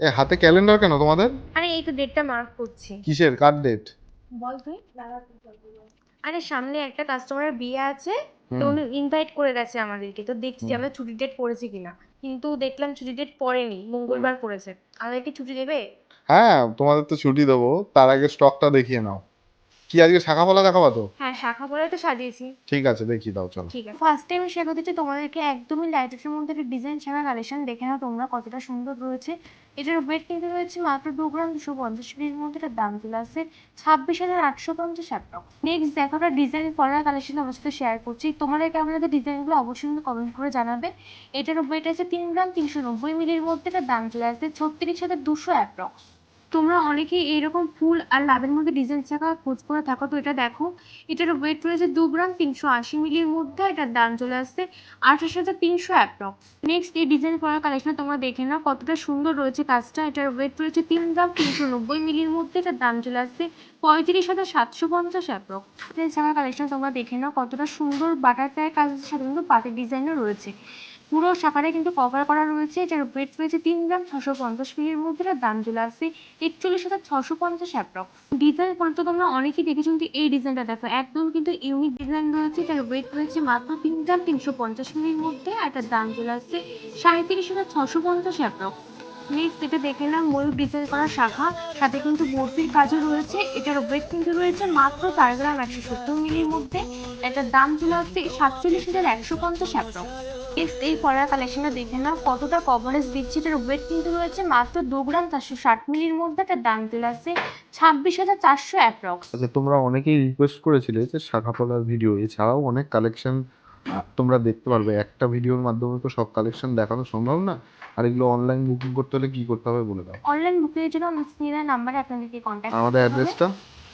এ হাতে ক্যালেন্ডার কেন তোমাদের? আরে এই তো ডেটটা মার্ক করছি। কিসের? কার ডেট বল তুই। আরে সামনে একটা কাস্টমারের বিয়ে আছে তো উনি ইনভাইট করে গেছে আমাদেরকে। তো দেখছি। আমরা ছুটি ডেট পড়েছি কিনা। কিন্তু দেখলাম ছুটি ডেট পড়েনি মঙ্গলবার পড়েছে। আমাদেরকে ছুটি দেবে? হ্যাঁ তোমাদের তো ছুটি দেবো। তার আগে স্টকটা দেখিয়ে নাও। কি আজকে শাখা ফলা দেখাবা তো? হ্যাঁ শাখা তো সাজিয়েছি। ঠিক আছে দেখিয়ে দাও চলো। ঠিক আছে। ফার্স্ট টাইম করতে চাই তোমাদেরকে একদমই লাইটের মধ্যে একটা ডিজাইন ছাড়া কালেকশন দেখে নাও তোমরা কতটা সুন্দর রয়েছে। এটার ওয়েট কিন্তু রয়েছে মাত্র দু গ্রাম দুশো পঞ্চাশ মিলির মধ্যে এটার দাম চলে আসছে ছাব্বিশ হাজার আটশো পঞ্চাশ টাকা। নেক্সট দেখো একটা ডিজাইন পরার কালেকশন আমার সাথে শেয়ার করছি। তোমাদের কেমন লাগে ডিজাইনগুলো অবশ্যই কমেন্ট করে জানাবে। এটার ওয়েট আছে তিন গ্রাম তিনশো নব্বই মিলির মধ্যে এটার দাম চলে আসছে ছত্রিশ হাজার দুশো অ্যাপ্রক্স তোমরা অনেকেই এইরকম ফুল আর লাভের মধ্যে ডিজাইন ছাকা খোঁজ করে থাকো, তো এটা দেখো। এটার ওয়েট রয়েছে দু গ্রাম তিনশো আশি মিলির মধ্যে, এটার দাম চলে আসছে আঠাশ হাজার তিনশো অ্যাপ্রক্স নেক্সট এই ডিজাইন করা কালেকশন তোমরা দেখে নাও, কতটা সুন্দর রয়েছে কাজটা। এটার ওয়েট রয়েছে তিন গ্রাম তিনশো নব্বই মিলির মধ্যে, এটার দাম চলে আসছে পঁয়ত্রিশ হাজার সাতশো পঞ্চাশ অ্যাপ্রক্স ডিজাইন ছাড়া কালেকশন তোমরা দেখে নাও, কতটা সুন্দর বাটারফ্লাই কাজের সাথে কিন্তু পাটের ডিজাইনও রয়েছে। পুরো শাখাটা কিন্তু কভার করা রয়েছে এটার ওয়েট রয়েছে তিন গ্রাম ছশো পঞ্চাশ মিলির মধ্যে এটার দাম চলে আসছে একচল্লিশ হাজার ছশো পঞ্চাশ অ্যাপ্রক্স ডিজাইন পর্যন্ত তোমরা অনেকেই দেখেছ, কিন্তু এই ডিজাইনটা দেখো, একদম কিন্তু ইউনিক ডিজাইন রয়েছে এটার ওয়েট রয়েছে মাত্র তিন গ্রাম তিনশো পঞ্চাশ মিলির মধ্যে, আর এটার দাম চলে আসছে সাড়ে তিরিশ হাজার ছশো পঞ্চাশ অ্যাপ্রক্স নেক্সট এটা দেখে নাম ময়ূর ডিজাইন করা শাখা। সাথে কিন্তু বর্তির কাজও রয়েছে, এটার ওয়েট কিন্তু রয়েছে মাত্র চার গ্রাম একশো সত্তর মিলির মধ্যে। এটার দাম চলে আসছে সাতচল্লিশ হাজার একশো পঞ্চাশ অ্যাপ্রক্স নেক্সট এই পরার কালেকশনটা দেখে নাও, কতটা কভারেজ দিচ্ছে, এটার ওয়েট কিন্তু রয়েছে মাত্র দু গ্রাম চারশো ষাট মিলির মধ্যে, এটার দাম চলে আসছে ছাব্বিশ হাজার চারশো অ্যাপ্রক্স আচ্ছা তোমরা অনেকেই রিকোয়েস্ট করেছিলে যে শাখা ফলার ভিডিও এছাড়াও অনেক কালেকশন তোমরা দেখতে পারবে একটা ভিডিওর মাধ্যমে তো সব কালেকশন দেখানো সম্ভব না। আর এগুলো অনলাইন বুকিং করতে হলে কি করতে হবে বলে দাও। অনলাইন বুকিং এর জন্য আমি স্ক্রিনের নাম্বারে আপনাদেরকে কন্ট্যাক্ট আমাদের অ্যাড্রেসটা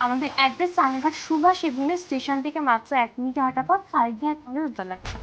আমাদের address Ranaghat Subhash avenue station থেকে মাত্র এক মিনিট হাঁটা মিনিট উত্তর লাগছে